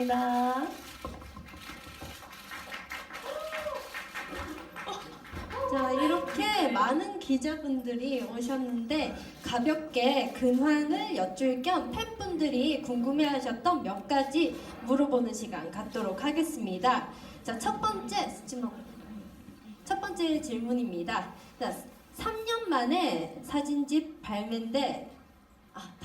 감사합니다. 자, 이렇게 많은 기자분들이 오셨는데 가볍게 근황을 여쭐 겸 팬분들이 궁금해하셨던 몇 가지 물어보는 시간 갖도록 하겠습니다. 자, 첫 번째 질문. 첫 번째 질문입니다. 자, 3년 만에 사진집 발매인데 아,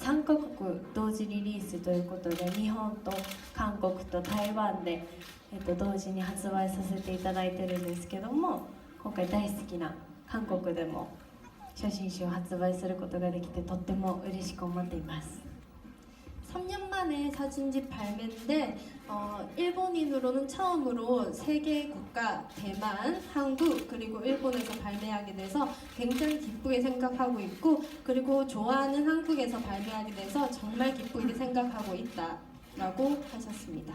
3カ国同時リリースということで日本と韓国と台湾で、えー、と同時に発売させていただいてるんですけども今回大好きな韓国でも写真集を発売することができてとっても嬉しく思っています。 3년 만에 사진집 발매인데 어, 일본인으로는 처음으로 세개 국가 대만, 한국 그리고 일본에서 발매하게 돼서 굉장히 기쁘게 생각하고 있고 그리고 좋아하는 한국에서 발매하게 돼서 정말 기쁘게 생각하고 있다라고 하셨습니다.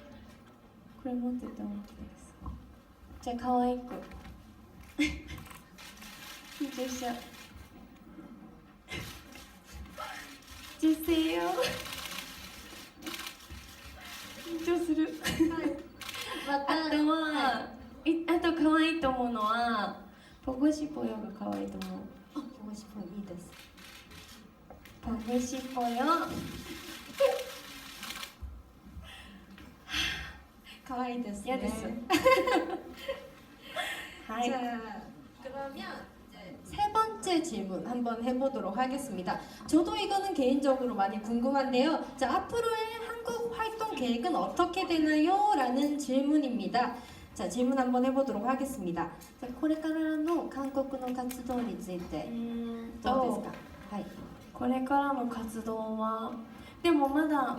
これ持っててもらっていいですかじゃあ可愛く。緊張しちゃう。受精よ緊張する。またあとは、い、あと可愛いと思うのはポゴシポヨが可愛いと思う。あ、保護しぽいいです。ポゴシポヨいですね嫌ですはい 자, 그러면 이제 세 번째 질문 한번 해보도록 하겠습니다. 저도 이거는 개인적으로 많이 궁금한데요. 자, 앞으로의 한국 활동 계획은 어떻게 되나요? 라는 질문입니다. 자, 질문 한번 해보도록 하겠습니다. 자, これからの韓国の活動についてどうですかはい。これからの活動はでもまだ